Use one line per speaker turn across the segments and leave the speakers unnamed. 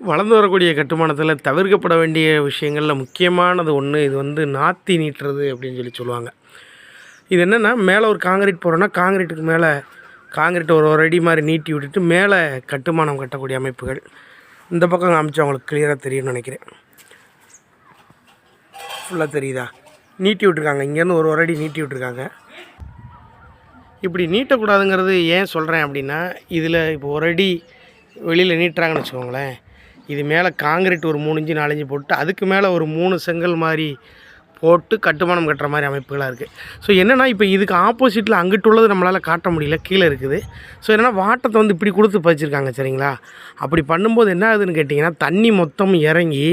வளர்ந்து வரக்கூடிய கட்டுமானத்தில் தவிர்க்கப்பட வேண்டிய விஷயங்களில் முக்கியமானது ஒன்று இது வந்து நாத்தி நீட்டுறது அப்படின்னு சொல்லி சொல்லுவாங்க. இது என்னென்னா மேலே ஒரு காங்கிரீட் போகிறோன்னா காங்கிரீட்டுக்கு மேலே காங்கிரீட் ஒரு ஒரு அடி மாதிரி நீட்டி விட்டுட்டு மேலே கட்டுமானம் கட்டக்கூடிய அமைப்புகள். இந்த பக்கம் காமிச்சு அவங்களுக்கு கிளியராக தெரியும்னு நினைக்கிறேன். ஃபுல்லாக தெரியுதா? நீட்டி விட்ருக்காங்க இங்கேருந்து ஒரு ஒரு அடி நீட்டி விட்ருக்காங்க இப்படி நீட்டக்கூடாதுங்கிறது ஏன் சொல்கிறேன் அப்படின்னா இதில் இப்போ ஒரு அடி வெளியில் நீட்டுறாங்கன்னு வச்சுக்கோங்களேன். இது மேலே காங்கிரீட் ஒரு மூணு இன்ச்சு நாலஞ்சு போட்டு அதுக்கு மேலே ஒரு மூணு செங்கல் மாதிரி போட்டு கட்டுமானம் கட்டுற மாதிரி அமைப்புகளாக இருக்குது ஸோ என்னென்னா இப்போ இதுக்கு ஆப்போசிட்டில் அங்கிட்டு உள்ளது நம்மளால் காட்ட முடியல கீழே இருக்குது. ஸோ என்னென்னா வாட்டத்தை வந்து இப்படி கொடுத்து பதிச்சிருக்காங்க சரிங்களா? அப்படி பண்ணும்போது என்ன ஆகுதுன்னு கேட்டிங்கன்னா தண்ணி மொத்தம் இறங்கி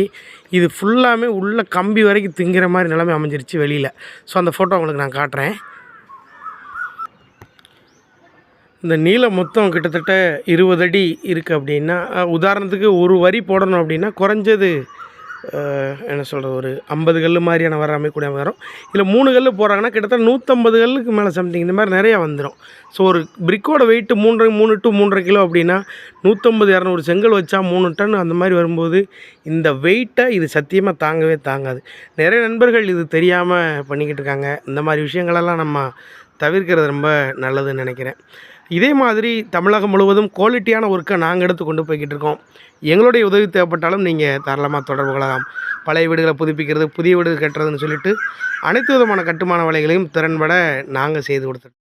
இது ஃபுல்லாமே உள்ள கம்பி வரைக்கும் திங்கிற மாதிரி நிலைமை அமைஞ்சிருச்சு வெளியில். ஸோ அந்த ஃபோட்டோ உங்களுக்கு நான் காட்டுறேன். இந்த நீளம் மொத்தம் கிட்டத்தட்ட இருபது அடி இருக்குது அப்படின்னா உதாரணத்துக்கு ஒரு வரி போடணும் அப்படின்னா குறைஞ்சது என்ன சொல்கிறது ஒரு ஐம்பது கல் மாதிரியான வர அமைக்கூடிய வரும். இல்லை மூணு கல் போகிறாங்கன்னா கிட்டத்தட்ட நூற்றம்பது கல்லுக்கு மேலே சம்திங் இந்த மாதிரி நிறையா வந்துடும் ஸோ ஒரு பிரிக்கோட வெயிட்டு மூன்று மூணு டு மூன்றரை கிலோ அப்படின்னா நூற்றம்பது இரநூறு செங்கல் வச்சா மூணு டன் அந்த மாதிரி வரும்போது இந்த வெயிட்டை இது சத்தியமாக தாங்கவே தாங்காது. நிறைய நண்பர்கள் இது தெரியாமல் பண்ணிக்கிட்டு இருக்காங்க. இந்த மாதிரி விஷயங்களெல்லாம் நம்ம தவிர்க்கிறது ரொம்ப நல்லதுன்னு நினைக்கிறேன். இதே மாதிரி தமிழகம் முழுவதும் குவாலிட்டியான ஒர்க்கை நாங்கள் எடுத்து கொண்டு போய்கிட்டு இருக்கோம். எங்களுடைய உதவி தேவைப்பட்டாலும் நீங்கள் தாராளமாக தொடர்பு கொள்ளலாம். பழைய வீடுகளை புதுப்பிக்கிறது புதிய வீடு கட்டுறதுன்னு சொல்லிட்டு அனைத்து விதமான கட்டுமான வேலைகளையும் திறன்பட நாங்கள் செய்து கொடுத்துருக்கோம்.